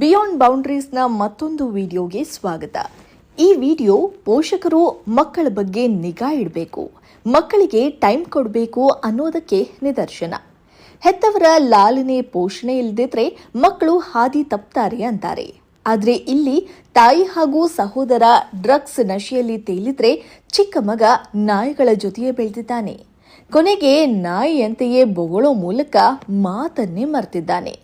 Beyond ಬೌಂಡ್ರೀಸ್ನ ಮತ್ತೊಂದು ವಿಡಿಯೋಗೆ ಸ್ವಾಗತ. ಈ ವಿಡಿಯೋ ಪೋಷಕರು ಮಕ್ಕಳ ಬಗ್ಗೆ ನಿಗಾ ಇಡಬೇಕು, ಮಕ್ಕಳಿಗೆ ಟೈಮ್ ಕೊಡಬೇಕು ಅನ್ನೋದಕ್ಕೆ ನಿದರ್ಶನ. ಹೆತ್ತವರ ಲಾಲನೆ ಪೋಷಣೆ ಇಲ್ಲದಿದ್ರೆ ಮಕ್ಕಳು ಹಾದಿ ತಪ್ತಾರೆ ಅಂತಾರೆ. ಆದರೆ ಇಲ್ಲಿ ತಾಯಿ ಹಾಗೂ ಸಹೋದರ ಡ್ರಗ್ಸ್ ನಶೆಯಲ್ಲಿ ತೇಲಿದ್ರೆ ಚಿಕ್ಕ ಮಗ ನಾಯಿಗಳ ಜೊತೆಯೇ ಬೆಳೆದಿದ್ದಾನೆ. ಕೊನೆಗೆ ನಾಯಿಯಂತೆಯೇ ಬೊಗಳೋ ಮೂಲಕ ಮಾತನ್ನೇ ಮರ್ತಿದ್ದಾನೆ.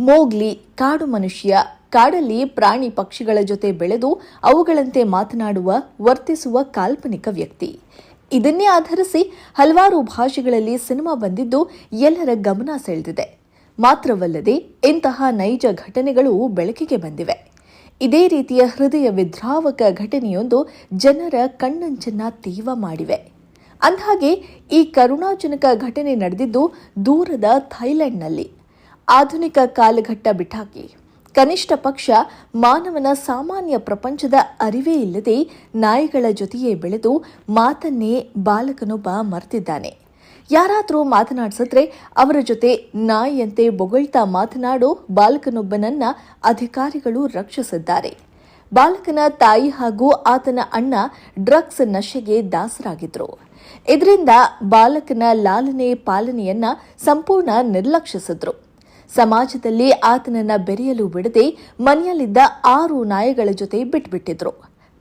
ಮೋಗ್ಲಿ ಕಾಡು ಮನುಷ್ಯ. ಕಾಡಲ್ಲಿ ಪ್ರಾಣಿ ಪಕ್ಷಿಗಳ ಜೊತೆ ಬೆಳೆದು ಅವುಗಳಂತೆ ಮಾತನಾಡುವ, ವರ್ತಿಸುವ ಕಾಲ್ಪನಿಕ ವ್ಯಕ್ತಿ. ಇದನ್ನೇ ಆಧರಿಸಿ ಹಲವಾರು ಭಾಷೆಗಳಲ್ಲಿ ಸಿನಿಮಾ ಬಂದಿದ್ದು ಎಲ್ಲರ ಗಮನ ಸೆಳೆದಿದೆ. ಮಾತ್ರವಲ್ಲದೆ ಇಂತಹ ನೈಜ ಘಟನೆಗಳು ಬೆಳಕಿಗೆ ಬಂದಿವೆ. ಇದೇ ರೀತಿಯ ಹೃದಯ ವಿದ್ರಾವಕ ಘಟನೆಯೊಂದು ಜನರ ಕಣ್ಣಂಚನ್ನ ತೀವ ಮಾಡಿವೆ. ಅಂದಹಾಗೆ ಈ ಕರುಣಾಜನಕ ಘಟನೆ ನಡೆದಿದ್ದು ದೂರದ ಥೈಲ್ಯಾಂಡ್ನಲ್ಲಿ. ಆಧುನಿಕ ಕಾಲಘಟ್ಟ ಬಿಟ್ಟಾಕಿ ಕನಿಷ್ಠ ಪಕ್ಷ ಮಾನವನ ಸಾಮಾನ್ಯ ಪ್ರಪಂಚದ ಅರಿವೇ ಇಲ್ಲದೆ ನಾಯಿಗಳ ಜೊತೆಯೇ ಬೆಳೆದು ಮಾತನ್ನೇ ಬಾಲಕನೊಬ್ಬ ಮರ್ತಿದ್ದಾನೆ. ಯಾರಾದರೂ ಮಾತನಾಡಿಸಿದ್ರೆ ಅವರ ಜೊತೆ ನಾಯಿಯಂತೆ ಬೊಗಳ್ತಾ ಮಾತನಾಡೋ ಬಾಲಕನೊಬ್ಬನನ್ನ ಅಧಿಕಾರಿಗಳು ರಕ್ಷಿಸಿದ್ದಾರೆ. ಬಾಲಕನ ತಾಯಿ ಹಾಗೂ ಆತನ ಅಣ್ಣ ಡ್ರಗ್ಸ್ ನಶೆಗೆ ದಾಸರಾಗಿದ್ರು. ಇದರಿಂದ ಬಾಲಕನ ಲಾಲನೆ ಪಾಲನೆಯನ್ನ ಸಂಪೂರ್ಣ ನಿರ್ಲಕ್ಷಿಸಿದ್ರು. ಸಮಾಜದಲ್ಲಿ ಆತನನ್ನ ಬೆರೆಯಲು ಬಿಡದೆ ಮನೆಯಲ್ಲಿದ್ದ ಆರು ನಾಯಿಗಳ ಜೊತೆ ಬಿಟ್ಬಿಟ್ಟಿದ್ರು.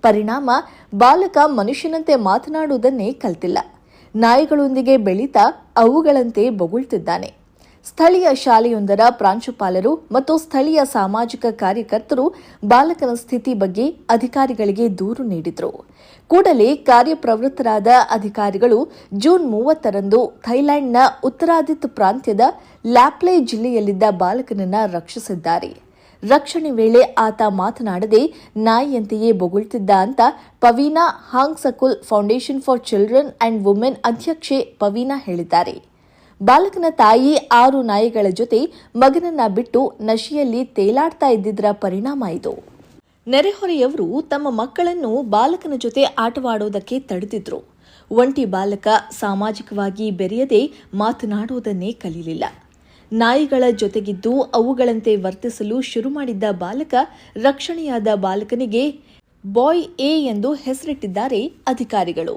ಪರಿಣಾಮ ಬಾಲಕ ಮನುಷ್ಯನಂತೆ ಮಾತನಾಡುವುದನ್ನೇ ಕಲ್ತಿಲ್ಲ. ನಾಯಿಗಳೊಂದಿಗೆ ಬೆಳೀತಾ ಅವುಗಳಂತೆ ಬೊಗುಳ್ತಿದ್ದಾನೆ. ಸ್ಥಳೀಯ ಶಾಲೆಯೊಂದರ ಪ್ರಾಂಶುಪಾಲರು ಮತ್ತು ಸ್ಥಳೀಯ ಸಾಮಾಜಿಕ ಕಾರ್ಯಕರ್ತರು ಬಾಲಕನ ಸ್ಥಿತಿ ಬಗ್ಗೆ ಅಧಿಕಾರಿಗಳಿಗೆ ದೂರು ನೀಡಿದರು. ಕೂಡಲೇ ಕಾರ್ಯಪ್ರವೃತ್ತರಾದ ಅಧಿಕಾರಿಗಳು ಜೂನ್ ಮೂವತ್ತರಂದು ಥೈಲ್ಯಾಂಡ್ನ ಉತ್ತರಾದಿತ್ ಪ್ರಾಂತ್ಯದ ಲ್ಯಾಪ್ಲೆ ಜಿಲ್ಲೆಯಲ್ಲಿದ್ದ ಬಾಲಕನನ್ನ ರಕ್ಷಿಸಿದ್ದಾರೆ. ರಕ್ಷಣೆ ವೇಳೆ ಆತ ಮಾತನಾಡದೆ ನಾಯಿಯಂತೆಯೇ ಬೊಗಳ್ತಿದ್ದ ಅಂತ Paveena Hongsakul Foundation for Children and Women ಅಧ್ಯಕ್ಷೆ ಪವೀನಾ ಹೇಳಿದ್ದಾರೆ. ಬಾಲಕನ ತಾಯಿ ಆರು ನಾಯಿಗಳ ಜೊತೆ ಮಗನನ್ನ ಬಿಟ್ಟು ನಶೆಯಲ್ಲಿ ತೇಲಾಡ್ತಾ ಇದ್ದಿದ್ರ ಪರಿಣಾಮ ಇದು. ನೆರೆಹೊರೆಯವರು ತಮ್ಮ ಮಕ್ಕಳನ್ನು ಬಾಲಕನ ಜೊತೆ ಆಟವಾಡೋದಕ್ಕೆ ತಡೆದಿದ್ರು. ಒಂಟಿ ಬಾಲಕ ಸಾಮಾಜಿಕವಾಗಿ ಬೆರೆಯದೆ ಮಾತನಾಡುವುದನ್ನೇ ಕಲಿಯಲಿಲ್ಲ ನಾಯಿಗಳ ಜೊತೆಗಿದ್ದು ಅವುಗಳಂತೆ ವರ್ತಿಸಲು ಶುರು ಮಾಡಿದ್ದ ಬಾಲಕ ರಕ್ಷಣೆಯಾದ ಬಾಲಕನಿಗೆ ಬಾಯ್ ಎ ಎಂದು ಹೆಸರಿಟ್ಟಿದ್ದಾರೆ ಅಧಿಕಾರಿಗಳು.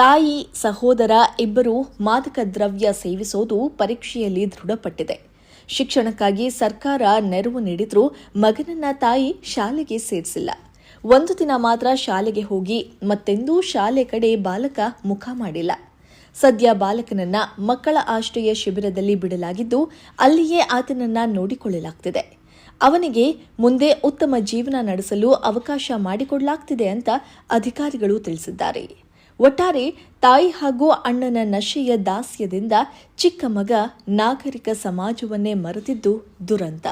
ತಾಯಿ, ಸಹೋದರ ಇಬ್ಬರು ಮಾದಕ ದ್ರವ್ಯ ಸೇವಿಸೋದು ಪರೀಕ್ಷೆಯಲ್ಲಿ ದೃಢಪಟ್ಟಿದೆ. ಶಿಕ್ಷಣಕ್ಕಾಗಿ ಸರ್ಕಾರ ನೆರವು ನೀಡಿದ್ರೂ ಮಗನನ್ನ ತಾಯಿ ಶಾಲೆಗೆ ಸೇರಿಸಿಲ್ಲ. ಒಂದು ದಿನ ಮಾತ್ರ ಶಾಲೆಗೆ ಹೋಗಿ ಮತ್ತೆಂದೂ ಶಾಲೆ ಕಡೆ ಬಾಲಕ ಮುಖ ಮಾಡಿಲ್ಲ. ಸದ್ಯ ಬಾಲಕನನ್ನ ಮಕ್ಕಳ ಆಶ್ರಯ ಶಿಬಿರದಲ್ಲಿ ಬಿಡಲಾಗಿದ್ದು ಅಲ್ಲಿಯೇ ಆತನನ್ನ ನೋಡಿಕೊಳ್ಳಲಾಗ್ತಿದೆ. ಅವನಿಗೆ ಮುಂದೆ ಉತ್ತಮ ಜೀವನ ನಡೆಸಲು ಅವಕಾಶ ಮಾಡಿಕೊಡಲಾಗ್ತಿದೆ ಅಂತ ಅಧಿಕಾರಿಗಳು ತಿಳಿಸಿದ್ದಾರೆ. ಒಟ್ಟಾರೆ ತಾಯಿ ಹಾಗೂ ಅಣ್ಣನ ನಶೆಯ ದಾಸ್ಯದಿಂದ ಚಿಕ್ಕ ಮಗ ನಾಗರಿಕ ಸಮಾಜವನ್ನೇ ಮರೆತಿದ್ದು ದುರಂತ.